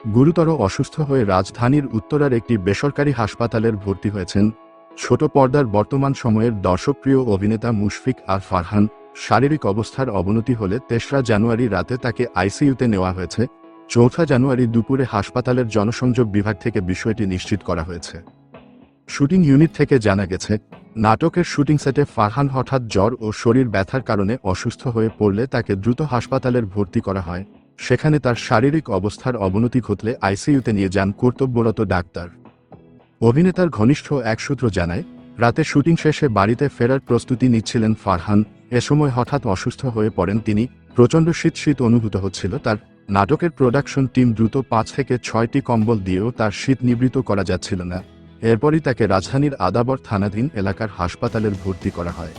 গুরুতর অসুস্থ হয়ে রাজধানীর উত্তরার একটি বেসরকারি হাসপাতালের ভর্তি হয়েছেন ছোট পর্দার বর্তমান সময়ের দর্শকপ্রিয় অভিনেতা মুশফিক আর ফারহান। শারীরিক অবস্থার অবনতি হলে তেসরা জানুয়ারি রাতে তাকে আইসিইউতে নেওয়া হয়েছে। চৌঠা জানুয়ারি দুপুরে হাসপাতালের জনসংযোগ বিভাগ থেকে বিষয়টি নিশ্চিত করা হয়েছে। শুটিং ইউনিট থেকে জানা গেছে, নাটকের শুটিং সেটে ফারহান হঠাৎ জ্বর ও শরীর ব্যথার কারণে অসুস্থ হয়ে পড়লে তাকে দ্রুত হাসপাতালের ভর্তি করা হয়। সেখানে তার শারীরিক অবস্থার অবনতি ঘটলে আইসিইউতে নিয়ে যান কর্তব্যরত ডাক্তার। অভিনেতার ঘনিষ্ঠ এক সূত্র জানায়, রাতে শুটিং শেষে বাড়িতে ফেরার প্রস্তুতি নিচ্ছিলেন ফারহান। এ সময় হঠাৎ অসুস্থ হয়ে পড়েন তিনি। প্রচণ্ড শীত শীত অনুভূত হচ্ছিল তার। নাটকের প্রোডাকশন টিম দ্রুত পাঁচ থেকে ছয়টি কম্বল দিয়েও তার শীত নিবৃত করা যাচ্ছিল না। এরপরই তাকে রাজধানীর আদাবর থানাধীন এলাকার হাসপাতালের ভর্তি করা হয়।